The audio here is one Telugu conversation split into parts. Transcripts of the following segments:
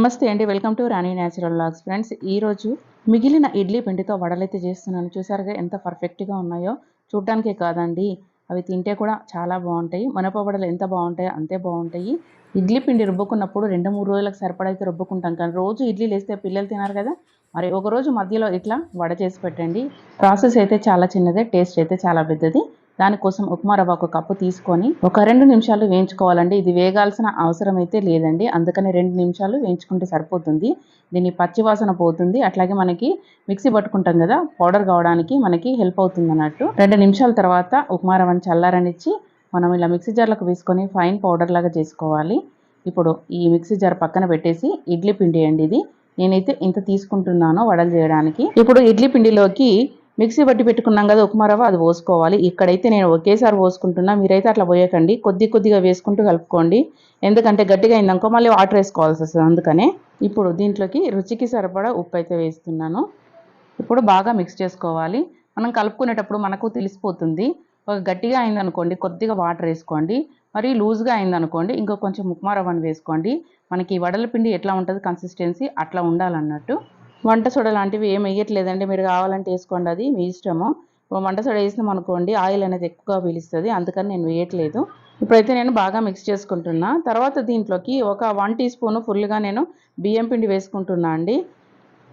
నమస్తే అండి. Welcome to Rani natural logs friends. ఈరోజు మిగిలిన ఇడ్లీ పిండితో వడలైతే చేస్తున్నాను. చూసారుగా ఎంత పర్ఫెక్ట్గా ఉన్నాయో? చూడటానికే కాదండి. అవి తింటే కూడా చాలా బాగుంటాయి. మనప వడలు ఎంత బాగుంటాయో అంతే బాగుంటాయి. ఇడ్లీ పిండి రుబ్బుకున్నప్పుడు రెండు మూడు రోజులకు సరిపడైతే రుబ్బుకుంటాం కానీ రోజు ఇడ్లీలు వేస్తే పిల్లలు తినారు కదా? మరి ఒక రోజు మధ్యలో ఇట్లా వడ చేసి పెట్టండి. ప్రాసెస్ అయితే చాలా చిన్నదే టేస్ట్ అయితే చాలా పెద్దది. దానికోసం ఉప్మా రవ్వ ఒక కప్పు తీసుకొని ఒక రెండు నిమిషాలు వేయించుకోవాలండి. ఇది వేగాల్సిన అవసరం అయితే లేదండి. అందుకని రెండు నిమిషాలు వేయించుకుంటే సరిపోతుంది. దీని పచ్చివాసన పోతుంది. అట్లాగే మనకి మిక్సీ పట్టుకుంటాం కదా పౌడర్ కావడానికి మనకి హెల్ప్ అవుతుంది అన్నట్టు రెండు నిమిషాల తర్వాత ఉప్మా రవ్వని చల్లారనిచ్చి మనం ఇలా మిక్సీ జార్లకు వేసుకొని ఫైన్ పౌడర్ లాగా చేసుకోవాలి. ఇప్పుడు ఈ మిక్సీ జార్ పక్కన పెట్టేసి ఇడ్లీ పిండి అండి ఇది. నేనైతే ఇంత తీసుకుంటున్నాను వడలు చేయడానికి. ఇప్పుడు ఇడ్లీ పిండిలోకి మిక్సీ పట్టి పెట్టుకున్నాం కదా ఉప్మా రవ్వ అది పోసుకోవాలి. ఇక్కడైతే నేను ఒకేసారి పోసుకుంటున్నా. మీరైతే అట్లా పోయకండి. కొద్ది కొద్దిగా వేసుకుంటూ కలుపుకోండి. ఎందుకంటే గట్టిగా అయిందనుకో మళ్ళీ వాటర్ వేసుకోవాల్సి వస్తుంది. అందుకనే ఇప్పుడు దీంట్లోకి రుచికి సరిపడా ఉప్పు అయితే వేస్తున్నాను. ఇప్పుడు బాగా మిక్స్ చేసుకోవాలి. మనం కలుపుకునేటప్పుడు మనకు తెలిసిపోతుంది. ఒక గట్టిగా అయిందనుకోండి కొద్దిగా వాటర్ వేసుకోండి. మరి లూజ్గా అయిందనుకోండి ఇంకో కొంచెం ఉప్మా రవ్వను వేసుకోండి. మనకి వడల పిండి ఎట్లా ఉంటుంది కన్సిస్టెన్సీ అట్లా ఉండాలన్నట్టు. వంట సోడ లాంటివి ఏం వేయట్లేదండి మీరు కావాలంటే వేసుకోండి. అది మీ ఇష్టము. వంట సోడ వేసినాం అనుకోండి ఆయిల్ అనేది ఎక్కువగా పీలుస్తుంది. అందుకని నేను వేయట్లేదు. ఇప్పుడైతే నేను బాగా మిక్స్ చేసుకుంటున్నా. తర్వాత దీంట్లోకి ఒక వన్ టీ స్పూన్ ఫుల్గా నేను బియ్యం పిండి వేసుకుంటున్నా అండి.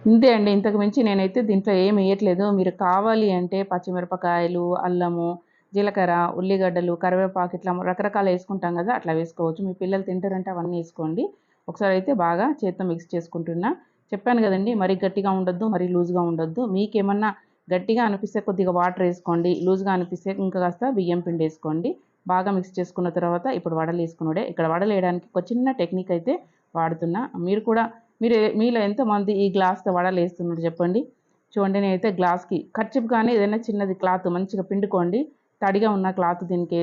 ఇంతే అండి. ఇంతకు మించి నేనైతే దీంట్లో ఏం వేయట్లేదు మీరు కావాలి అంటే పచ్చిమిరపకాయలు అల్లము జీలకర్ర ఉల్లిగడ్డలు కరివేపాకు ఇట్లా రకరకాలు వేసుకుంటాం కదా అట్లా వేసుకోవచ్చు. మీ పిల్లలు తింటారంటే అవన్నీ వేసుకోండి. ఒకసారి అయితే బాగా చేత్తో మిక్స్ చేసుకుంటున్నా. చెప్పాను కదండి మరీ గట్టిగా ఉండొద్దు మరీ లూజ్గా ఉండొద్దు. మీకేమన్నా గట్టిగా అనిపిస్తే కొద్దిగా వాటర్ వేసుకోండి లూజ్గా అనిపిస్తే ఇంకా కాస్త బియ్యం పిండి వేసుకోండి. బాగా మిక్స్ చేసుకున్న తర్వాత ఇప్పుడు వడలు వేసుకున్నాడే. ఇక్కడ వడలు వేయడానికి ఒక చిన్న టెక్నిక్ అయితే వాడుతున్నా. మీరు కూడా మీరు మీలో ఎంతమంది ఈ గ్లాస్తో వడలు వేస్తున్నారు చెప్పండి. చూడండి నేనైతే గ్లాస్కి ఖర్చుగానే కానీ ఏదైనా చిన్నది క్లాత్ మంచిగా పిండుకోండి. తడిగా ఉన్న క్లాత్ దీనికి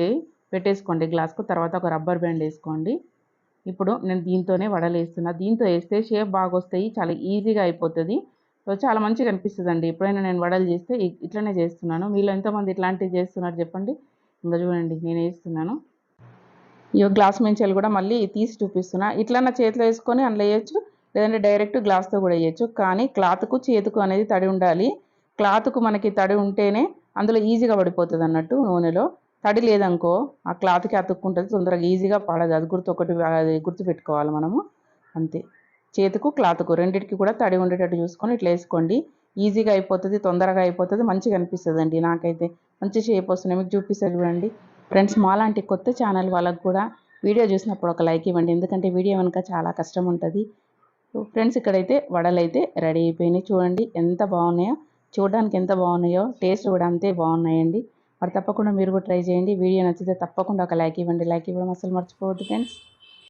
పెట్టేసుకోండి గ్లాస్కు. తర్వాత ఒక రబ్బర్ బ్యాండ్ వేసుకోండి. ఇప్పుడు నేను దీంతోనే వడలు దీంతో వేస్తే షేప్ బాగా వస్తాయి చాలా ఈజీగా అయిపోతుంది. సో చాలా మంచిగా అనిపిస్తుంది అండి ఎప్పుడైనా నేను వడలు చేస్తే ఇట్లనే చేస్తున్నాను. మీలో ఎంతమంది ఇట్లాంటివి చేస్తున్నారు చెప్పండి? ఇంకా చూడండి నేను వేస్తున్నాను. ఈ గ్లాస్ మెంచాలు కూడా మళ్ళీ తీసి చూపిస్తున్నా. ఇట్లన్నా చేతిలో వేసుకొని అందులో వేయచ్చు లేదంటే డైరెక్ట్ గ్లాస్తో కూడా వేయచ్చు. కానీ క్లాత్కు చేతుకు అనేది తడి ఉండాలి. క్లాత్కు మనకి తడి ఉంటేనే అందులో ఈజీగా పడిపోతుంది అన్నట్టు నూనెలో. తడి లేదనుకో ఆ క్లాత్కి అతుక్కుంటుంది తొందరగా ఈజీగా పడదు. అది గుర్తు ఒకటి అది గుర్తు పెట్టుకోవాలి మనము. అంతే. చేతుకు క్లాత్కు రెండింటికి కూడా తడి ఉండేటట్టు చూసుకొని ఇట్లా వేసుకోండి. ఈజీగా అయిపోతుంది తొందరగా అయిపోతుంది మంచిగా అనిపిస్తుంది అండి నాకైతే. మంచి షేప్ వస్తున్నాయి మీకు చూపిస్తారు చూడండి. ఫ్రెండ్స్ మాలాంటి కొత్త ఛానల్ వాళ్ళకు కూడా వీడియో చూసినప్పుడు ఒక లైక్ ఇవ్వండి. ఎందుకంటే వీడియో వెనుక చాలా కష్టం ఉంటుంది. ఫ్రెండ్స్ ఇక్కడైతే వడలు అయితే రెడీ అయిపోయినాయి. చూడండి ఎంత బాగున్నాయో చూడడానికి ఎంత బాగున్నాయో టేస్ట్ కూడా అంతే బాగున్నాయండి. మరి తప్పకుండా మీరు కూడా ట్రై చేయండి. వీడియో నచ్చితే తప్పకుండా ఒక లైక్ ఇవ్వండి. లైక్ ఇవ్వడం అసలు మర్చిపోవద్దు ఫ్రెండ్స్